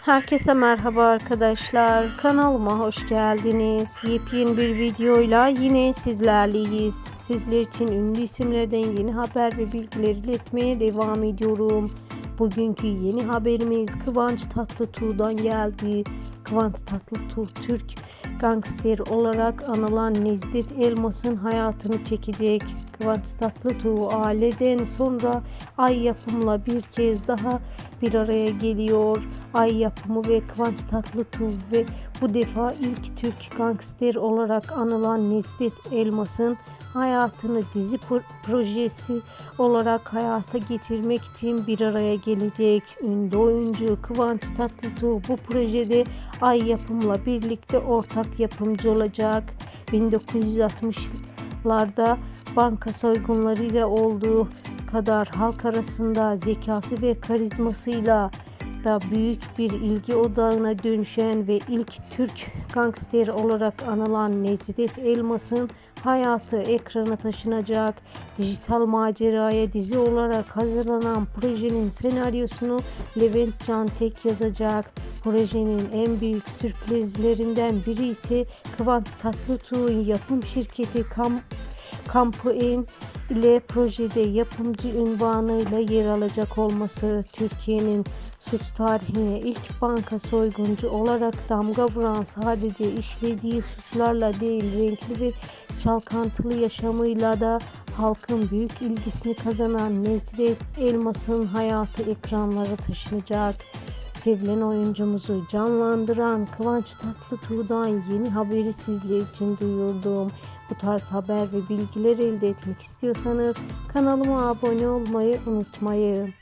Herkese merhaba arkadaşlar. Kanalıma hoş geldiniz. Yepyeni bir videoyla yine sizlerleyiz. Sizler için ünlü isimlerden yeni haber ve bilgiler iletmeye devam ediyorum. Bugünkü yeni haberimiz Kıvanç Tatlıtuğ'dan geldi. Kıvanç Tatlıtuğ Türk gangster olarak anılan Necdet Elmas'ın hayatını çekecek. Kıvanç Tatlıtuğ aileden sonra Ay yapımla bir kez daha bir araya geliyor. Ay yapımı ve Kıvanç Tatlıtuğ ve bu defa ilk Türk gangster olarak anılan Necdet Elmas'ın hayatını dizi pro- projesi olarak hayata geçirmek için bir araya gelecek. Ünlü oyuncu Kıvanç Tatlıtuğ bu projede Ay yapımla birlikte ortak yapımcı olacak. 1960'larda banka soygunlarıyla olduğu kadar halk arasında zekası ve karizmasıyla da büyük bir ilgi odağına dönüşen ve ilk Türk gangster olarak anılan Necdet Elmas'ın hayatı ekrana taşınacak. Dijital maceraya dizi olarak hazırlanan projenin senaryosunu Levent Cantek yazacak. Projenin en büyük sürprizlerinden biri ise Kıvanç Tatlıtuğ'un yapım şirketi Kam Kampuin ile projede yapımcı ünvanıyla yer alacak olması Türkiye'nin suç tarihine ilk banka soyguncu olarak damga vuran sadece işlediği suçlarla değil renkli ve çalkantılı yaşamıyla da halkın büyük ilgisini kazanan Necdet Elmas'ın hayatı ekranlara taşınacak. Sevilen oyuncumuzu canlandıran Kıvanç Tatlıtuğ'dan yeni haberi sizler için duyurdum. Bu tarz haber ve bilgiler elde etmek istiyorsanız kanalıma abone olmayı unutmayın.